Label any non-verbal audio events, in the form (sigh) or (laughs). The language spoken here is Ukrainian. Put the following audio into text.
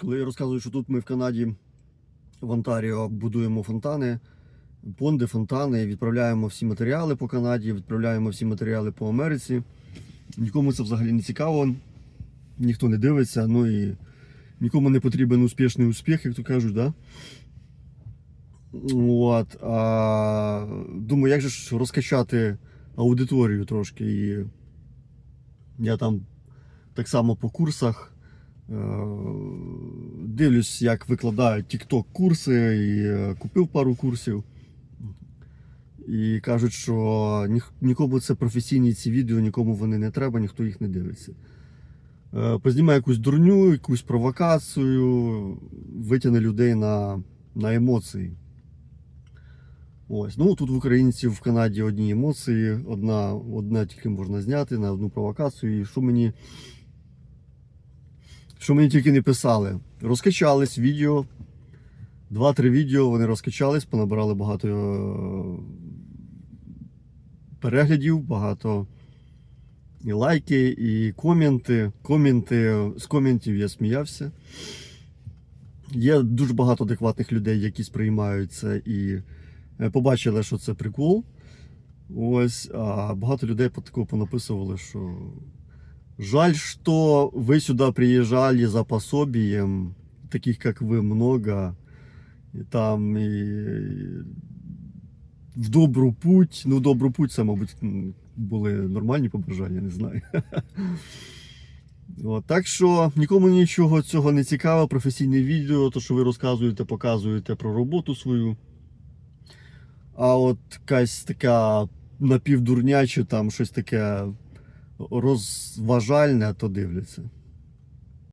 Коли я розказую, що тут ми в Канаді в Онтаріо будуємо фонтани, понди, фонтани, відправляємо всі матеріали по Канаді, відправляємо всі матеріали по Америці. Нікому це взагалі не цікаво, ніхто не дивиться, ну і нікому не потрібен успішний успіх, як то кажуть, да? От, а, думаю, як же ж розкачати аудиторію трошки. І я там так само по курсах е, дивлюсь, як викладають TikTok курси, і е, купив пару курсів. І кажуть, що нікому це професійні ці відео, нікому вони не треба, ніхто їх не дивиться. Е, Познімай якусь дурню, якусь провокацію, витягне людей на, на емоції. Ось. Ну тут в українців в Канаді одні емоції, одна, одна тільки можна зняти на одну провокацію. І що мені, що мені тільки не писали. Розкачались відео. Два-три відео вони розкачались, понабирали багато е, переглядів, багато і лайки, і коменти. Коменти. З коментів я сміявся. Є дуже багато адекватних людей, які сприймають це і е, побачили, що це прикол. Ось, а багато людей по такого понаписували, що жаль, що ви сюди приїжджали за пособієм, таких як ви много, і там і в добру путь. Ну, добру путь, це, мабуть, були нормальні побажання, не знаю. (laughs) От, так що нікому нічого цього не цікаво. Професійне відео, то що ви розказуєте, показуєте про роботу свою. А от якась така напівдурня, чи там щось таке розважальне, то дивляться.